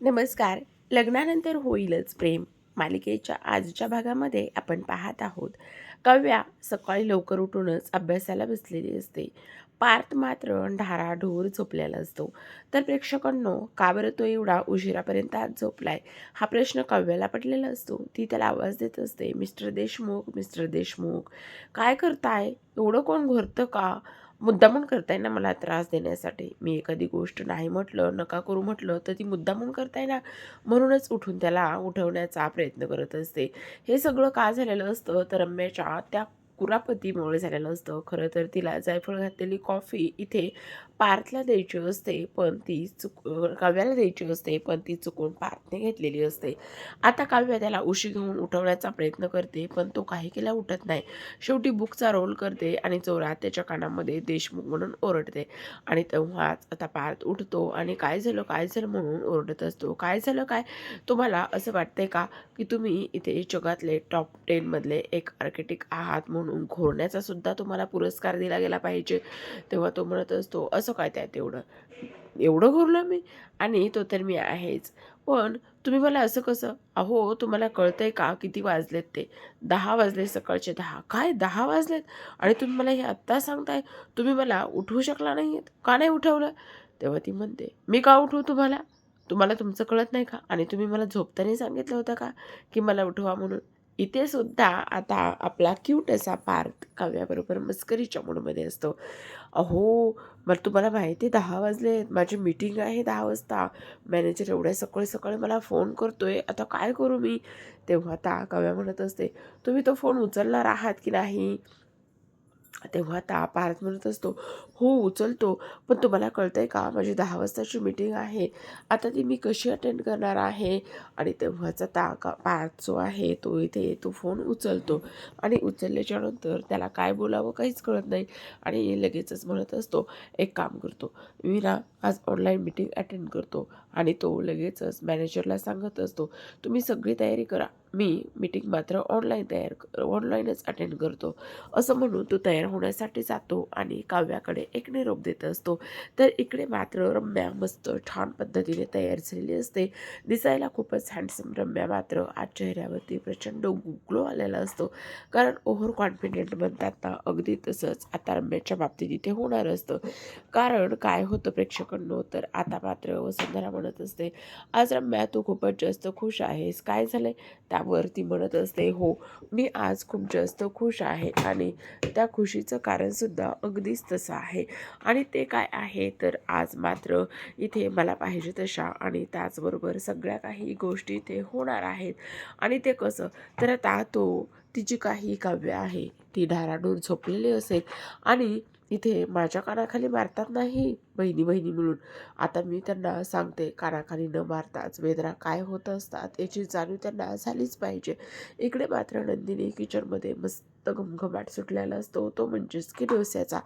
नमस्कार. लग्नानंतर होईलच प्रेम. मालिकेच्या आजच्या भागामध्ये आपण पाहत आहोत. काव्या सकाळी लवकर उठूनच अभ्यासाला बसलेली असते. पार्थ मात्र ढाराढोर झोपलेला असतो. तर प्रेक्षकांनो का बरं तो एवढा उशिरापर्यंत आज झोपलाय? हा प्रश्न काव्याला पडलेला असतो. ती त्याला आवाज देत असते मिस्टर देशमुख मिस्टर देशमुख काय करताय? एवढं कोण घोरतं का? मुद्दामून करताय ना मला त्रास देण्यासाठी? मी एखादी गोष्ट नाही म्हटलं नका करू म्हटलं तर ती मुद्दामून करताय ना? म्हणूनच उठून त्याला उठवण्याचा प्रयत्न करत असते. हे सगळं का झालेलं असतं? तर रम्याच्या त्या कुरापतीमुळे झालेलं असतं. खरं तर तिला जायफळ घातलेली कॉफी इथे पार्थला द्यायची असते पण ती चुक काव्याला द्यायची असते पण ती चुकून पार्थने घेतलेली असते. आता काव्य त्याला उशी घेऊन उठवण्याचा प्रयत्न करते पण तो काही केला उठत नाही. शेवटी बुकचा रोल करते आणि चोरात त्याच्या कानामध्ये देशमुख म्हणून ओरडते. आणि तेव्हाच आता पार्थ उठतो आणि काय झालं काय झालं म्हणून ओरडत असतो. काय झालं काय? तुम्हाला असं वाटतंय का की तुम्ही इथे जगातले टॉप टेनमधले एक आर्किटेक्ट आहात म्हणून घोरण्याचा सुद्धा तुम्हाला पुरस्कार दिला गेला पाहिजे. तेव्हा तो म्हणत असतो असं काय त्यात एवढं? एवढं घोरलं मी? आणि तो तर मी आहेच. पण तुम्ही मला असं कसं? अहो तुम्हाला कळतंय का किती वाजलेत ते? दहा वाजले सकाळचे दहा. काय दहा वाजलेत? आणि तुम्ही मला हे आत्ता सांगताय? तुम्ही मला उठवू शकला नाही का नाही उठवलं? तेव्हा ती म्हणते मी का उठवू तुम्हाला? तुम्हाला तुमचं कळत नाही का? आणि तुम्ही मला झोपताना सांगितलं होतं का? की मला उठवा म्हणून. इथे सुद्धा आता आपला क्यूट असा पार्थ काव्याबरोबर मस्करीच्या मूडमध्ये असतो. अहो मला तुम्हाला माहिती आहे दहा वाजले आहेत. माझी मीटिंग आहे दहा वाजता. मॅनेजर एवढ्या सकाळी सकाळी मला फोन करतोय. आता काय करू मी? तेव्हा आता काव्या म्हणत असते तुम्ही तो फोन उचलणार आहात की नाही? तेव्हा आता पार्थ म्हणत असतो हो उचलतो. पण तुम्हाला कळतं आहे का? माझी दहा वाजताची मीटिंग आहे. आता ती मी कशी अटेंड करणार आहे? आणि तेव्हाचा ताका का पार्थ जो आहे तो इथे तो फोन उचलतो. आणि उचलल्याच्या नंतर त्याला काय बोलावं काहीच कळत नाही. आणि लगेचच म्हणत असतो एक काम करतो. मी ना आज ऑनलाईन मीटिंग अटेंड करतो. आणि तो लगेचच मॅनेजरला सांगत असतो तुम्ही सगळी तयारी करा. मी मीटिंग मात्र ऑनलाईन तयार ऑनलाईनच अटेंड करतो. असं म्हणून तो तयार होण्यासाठी जातो आणि काव्याकडे एक निरोप देत असतो. तर इकडे मात्र रम्या मस्त छान पद्धतीने तयार झालेली असते. दिसायला खूपच हँडसम रम्या. मात्र आज चेहऱ्यावरती प्रचंड गुगलो आलेला असतो. कारण ओव्हर कॉन्फिडेंट म्हणतात ना अगदी तसंच आता रम्याच्या बाबतीत इथे होणार असतं. कारण काय होतं प्रेक्षकांनो तर आता मात्र वसुंधरा म्हणत असते आज रम्या तू खूपच जास्त खुश आहेस. काय झालंय? त्यावर ती म्हणत असते हो मी आज खूप जास्त खुश आहे आणि त्या खुशीचं कारणसुद्धा अगदीच तसं आहे. आणि ते काय आहे? तर आज मात्र इथे मला पाहिजे तशा आणि त्याचबरोबर सगळ्या काही गोष्टी इथे होणार आहेत. आणि ते कसं? तर आता तो तिची काही काव्य आहे. ती ढाराडूर झोपलेली असेल. आणि इथे माझ्या कानाखाली मारतात नाही? बहिणी बहिणी मिळून. आता मी त्यांना सांगते कानाखाली न मारताच वेदना काय होत असतात याची जाणीव त्यांना झालीच पाहिजे. इकडे मात्र नंदिनी किचनमध्ये मस्त घमघमाट सुटलेला असतो. तो म्हणजेच की डोस्याचा.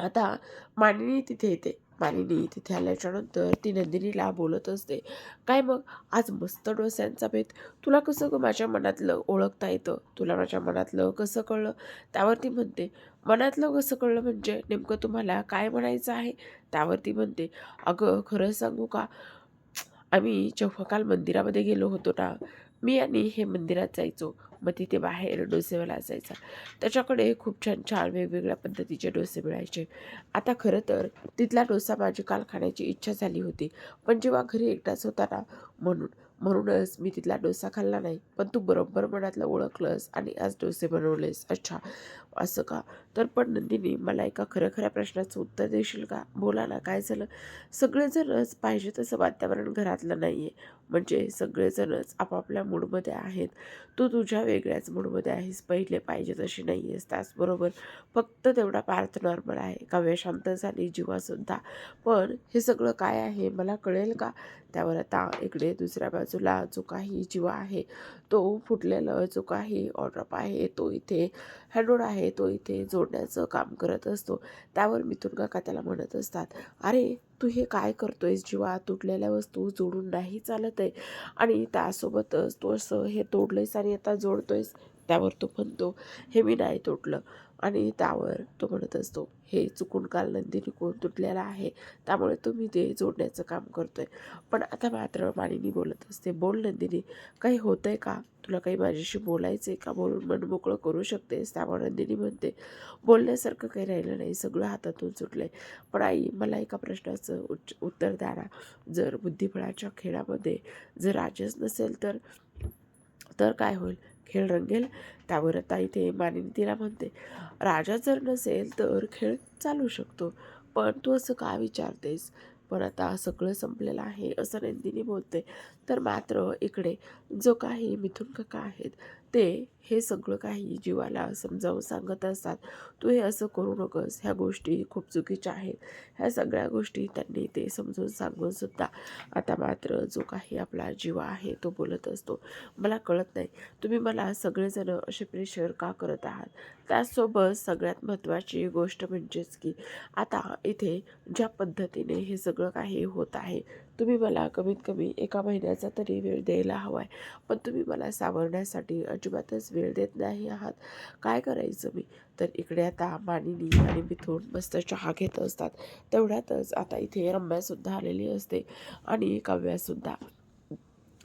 आता मानिनी तिथे येते. मानिनी तिथे आल्याच्यानंतर ती नंदिनीला बोलत असते. काय मग? आज मस्त डोस्यांचा भेद तुला कसं ग माझ्या मनातलं ओळखता येतं? तुला माझ्या मनातलं कसं कळलं? त्यावरती म्हणते मनातलं कसं कळलं म्हणजे नेमकं तुम्हाला काय म्हणायचं आहे? त्यावरती म्हणते अगं खरं सांगू का? आम्ही जेव्हा काल मंदिरामध्ये गेलो होतो ना मी आणि हे मंदिरात जायचो. मग तिथे बाहेर डोसेवाला असायचा त्याच्याकडे खूप छान छान वेगवेगळ्या पद्धतीचे डोसे मिळायचे. आता खरं तर तिथला डोसा माझी काल खाण्याची इच्छा झाली होती. पण जेव्हा घरी एकटाच होता ना म्हणून म्हणूनच मी तिथला डोसा खाल्ला नाही. पण तू बरोबर मनातलं ओळखलंस आणि आज डोसे बनवलेस. अच्छा. असं का? तर पण नंदिनी मला एका खऱ्या खऱ्या प्रश्नाचं उत्तर देशील का? बोला ना काय झालं? सगळेजणच पाहिजे तसं वातावरण घरातलं नाही आहे म्हणजे सगळेजणच आपापल्या मूडमध्ये आहेत. तू तुझ्या वेगळ्याच मूडमध्ये आहेस. पहिले पाहिजे तशी नाही आहेस त्याचबरोबर फक्त तेवढा पार्थ नॉर्मल आहे. काव्य शांत झाली जीवासुद्धा. पण हे सगळं काय आहे? मला कळेल का? त्यावर आता इकडे दुसऱ्या बाजूला जो काही जीवा आहे तो फुटलेला जो काही ऑर्डरअप आहे तो इथे हँडोड आहे. तो इथे जोडण्याचं काम करत असतो. त्यावर मिथुन काका त्याला म्हणत असतात अरे तू हे काय करतोयस जीवा? तुटलेल्या वस्तू जोडून नाही चालत आहे. आणि त्यासोबतच तू असं हे तोडलंयस आणि आता जोडतोयस. त्यावर तो म्हणतो हे मी नाही तुटलं आणि त्यावर तो म्हणत असतो हे चुकून काल नंदिनी कोण तुटलेला आहे त्यामुळे तुम्ही ते जोडण्याचं काम करतोय. पण आता मात्र मालिनी बोलत असते बोल नंदिनी काही होतंय का? तुला काही माझ्याशी बोलायचं आहे का? बोलून मन मोकळं करू शकतेस? त्यामुळे नंदिनी म्हणते बोलण्यासारखं काही राहिलं नाही सगळं हातातून सुटलं आहे पण आई मला एका प्रश्नाचं उच्च उत्तर द्या ना. जर बुद्धिबळाच्या खेळामध्ये जर राजच नसेल तर तर काय होईल? खेळ रंगेल. त्यावर आता इथे मानिनी तिला म्हणते राजा जर नसेल तर खेळ चालू शकतो. पण तू असं का विचारतेस? पण आता सगळं संपलेलं आहे असं नंदिनी बोलते. तर मात्र इकडे जो काही मिथुन काका आहेत ते हे सगळं काही जीवाला समजावून सांगत असतात. तू हे असं करू नकोस. ह्या गोष्टी खूप चुकीच्या आहेत. ह्या सगळ्या गोष्टी त्यांनी ते समजून सांगून सुद्धा आता मात्र जो काही आपला जीवा आहे तो बोलत असतो. मला कळत नाही. तुम्ही मला सगळेजण असे प्रेशर का करत आहात? त्याचसोबत सगळ्यात महत्त्वाची गोष्ट म्हणजेच की आता इथे ज्या पद्धतीने हे सगळं काही होत आहे तुम्ही मला कमीत कमी एका महिन्याचा तरी वेळ द्यायला हवा आहे पण तुम्ही मला सावरण्यासाठी अजिबातच वेळ देत नाही आहात. काय करायचं मी? तर इकडे आता मानिनी आणि मिथून मस्त चहा घेत असतात. तेवढ्यातच आता इथे रम्यासुद्धा आलेली असते आणि काव्यासुद्धा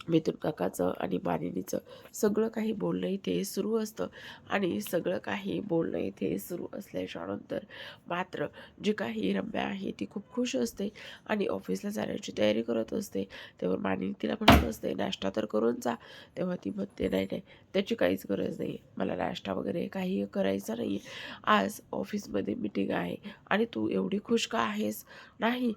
मिथुन काकाचं आणि मानिनीचं सगळं काही बोलणं इथे सुरू असतं. आणि सगळं काही बोलणं इथे सुरू असल्याच्यानंतर मात्र जी काही रम्या आहे ती खूप खुश असते आणि ऑफिसला जाण्याची तयारी करत असते. तेव्हा मानिनी तिला म्हणत असते नाश्ता तर करून जा. तेव्हा ती म्हणते नाही नाही त्याची काहीच गरज नाही मला नाश्ता वगैरे काही करायचा नाही आज ऑफिसमध्ये मिटिंग आहे आणि तू एवढी खुश का आहेस? नाही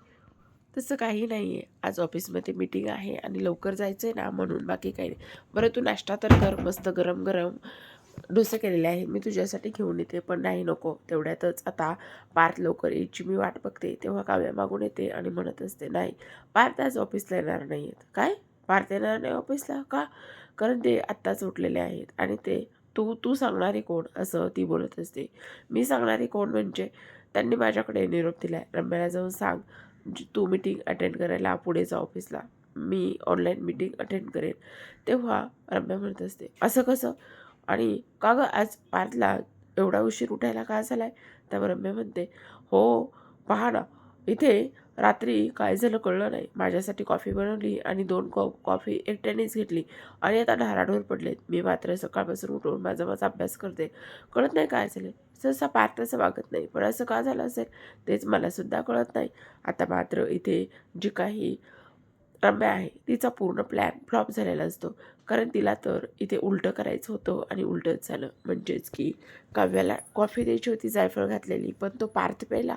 तसं काही नाही आहे. आज ऑफिसमध्ये मीटिंग आहे आणि लवकर जायचं आहे ना म्हणून बाकी काही नाही. बरं तू नाश्ता तर कर मस्त गरम गरम. डोसे केलेले आहे मी तुझ्यासाठी घेऊन येते पण नाही नको. तेवढ्यातच आता पार्थ लवकर यायची मी वाट बघते. तेव्हा काव्या मागून येते आणि म्हणत असते नाही पार्थ आज ऑफिसला येणार नाही आहेत काय? पार्थ येणार नाही ऑफिसला? का? कारण ते आत्ताच उठलेले आहेत. आणि ते तू तू सांगणारी कोण? असं ती बोलत असते. मी सांगणारी कोण म्हणजे? त्यांनी माझ्याकडे निरोप दिला आहे रम्याला जाऊन सांग. तू मिटिंग अटेंड करायला पुढे जा ऑफिसला मी ऑनलाईन मिटिंग अटेंड करेन. तेव्हा रम्या म्हणत असते असं कसं? आणि का गं आज पार्थला एवढा उशीर उठायला का झाला आहे त्यावर रम्या म्हणते हो पहा ना इथे रात्री काय झालं कळलं नाही. माझ्यासाठी कॉफी बनवली आणि दोन कॉ कॉफी एकट्यानेच घेतली आणि आता धाराडोर पडलेत. मी मात्र सकाळपासून उठून माझा माझा अभ्यास करते. कळत नाही काय झालं. सहसा पार्टनरचं वागत नाही. पण असं का झालं असेल? तेच मलासुद्धा कळत नाही. आता मात्र इथे जी काही रम्या आहे. तिचा पूर्ण प्लॅन फ्लॉप झालेला असतो. कारण तिला तर इथे उलटं करायचं होतं आणि उलटंच झालं. म्हणजेच की काव्याला कॉफी द्यायची होती जायफळ घातलेली. पण तो पार्थ प्यायला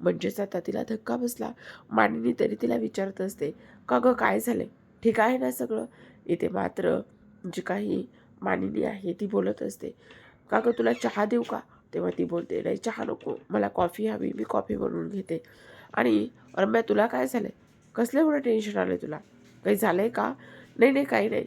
म्हणजेच आता तिला धक्का बसला. मानिनी तरी तिला विचारत असते का गं काय झालं ठीक आहे ना सगळं? इथे मात्र जी काही मानिनी आहे ती बोलत असते का गं तुला चहा देऊ का? तेव्हा ती बोलते नाही चहा नको. मला कॉफी हवी. मी कॉफी बनवून घेते. आणि रम्या तुला काय झालं आहे कसलं एवढं टेन्शन आलं तुला? काही झालं आहे का? नाही नाही काही नाही.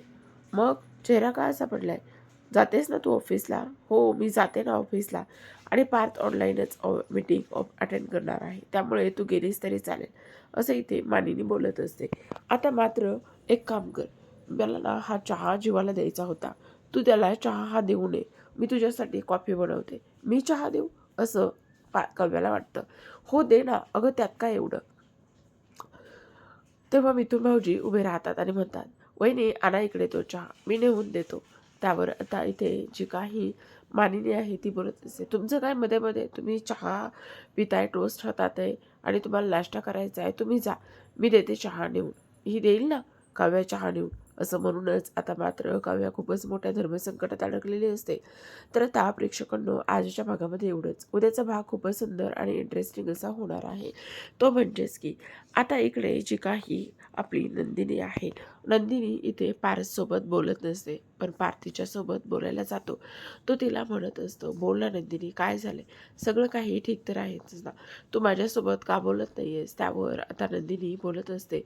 मग चेहरा का असा पडला आहे जातेस ना तू ऑफिसला हो मी जाते ना ऑफिसला आणि पार्थ ऑनलाईनच मीटिंग अटेंड करणार आहे. त्यामुळे तू गेलीस तरी चालेल. असं इथे मानिनी बोलत असते. आता मात्र एक काम कर. मला ना हा चहा जीवाला द्यायचा होता. तू त्याला चहा हा देऊ नये. मी तुझ्यासाठी कॉफी बनवते. मी चहा देऊ? असं पा कव्याला वाटतं. हो दे ना. अगं त्यात काय एवढं? तेव्हा मिथून भाऊजी उभे राहतात आणि म्हणतात वहिनी आणा इकडे तो चहा. मी नेऊन देतो. त्यावर आता इथे जी काही मानिनी आहे ती बोलत असते तुमचं काय मध्ये मध्ये? तुम्ही चहा पिताय टोस्ट खातात आहे आणि तुम्हाला नाश्ता करायचा आहे तुम्ही जा. मी देते चहा नेऊन. ही देईल ना? काव्या चहा नेऊन. असं म्हणूनच आता मात्र काव्या खूपच मोठ्या धर्मसंकटात अडकलेली असते. तर आता प्रेक्षकांनो आजच्या भागामध्ये एवढंच. उद्याचा भाग खूपच सुंदर आणि इंटरेस्टिंग असा होणार आहे. तो म्हणजेच की आता इकडे जी काही आपली नंदिनी आहे नंदिनी इथे पारससोबत बोलत नसते पण पार्थिच्यासोबत बोलायला जातो. तो तिला म्हणत असतो बोल ना नंदिनी काय झालं सगळं काही ठीक तर आहेच ना? तू माझ्यासोबत का बोलत नाही आहेस त्यावर आता नंदिनी बोलत असते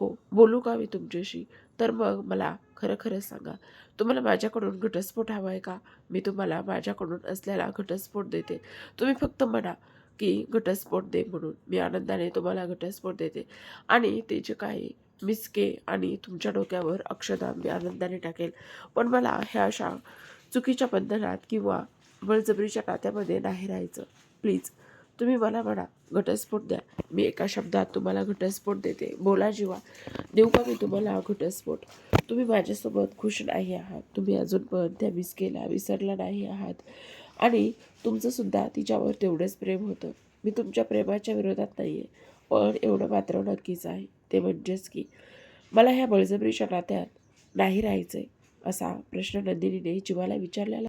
हो बोलू का मी तुमच्याशी? तर मग मला खरं खरं सांगा तुम्हाला माझ्याकडून घटस्फोट हवा आहे का? मी तुम्हाला माझ्याकडून असलेला घटस्फोट देते. तुम्ही फक्त म्हणा की घटस्फोट दे म्हणून. मी आनंदाने तुम्हाला घटस्फोट देते. आणि ते जे काही मिसके आणि तुमच्या डोक्यावर अक्षदा मी आनंदाने टाकेल. पण मला ह्या अशा चुकीच्या बंधनात किंवा बळजबरीच्या नात्यामध्ये नाही राहायचं. प्लीज तुम्ही मला म्हणा घटस्फोट द्या. मी एका शब्दात तुम्हाला घटस्फोट देते. बोला जीवा. देऊ का मी तुम्हाला घटस्फोट? तुम्ही माझ्यासोबत खुश नाही आहात. तुम्ही अजून पण त्या मिस केला विसरला नाही आहात. आणि तुमचंसुद्धा तिच्यावर तेवढंच प्रेम होतं. मी तुमच्या प्रेमाच्या विरोधात नाही आहे पण एवढं मात्र नक्कीच आहे. ते म्हणजेच की मला ह्या बळजबरीच्या नात्यात नाही राहायचं आहे असा प्रश्न नंदिनीने जीवाला विचारलेला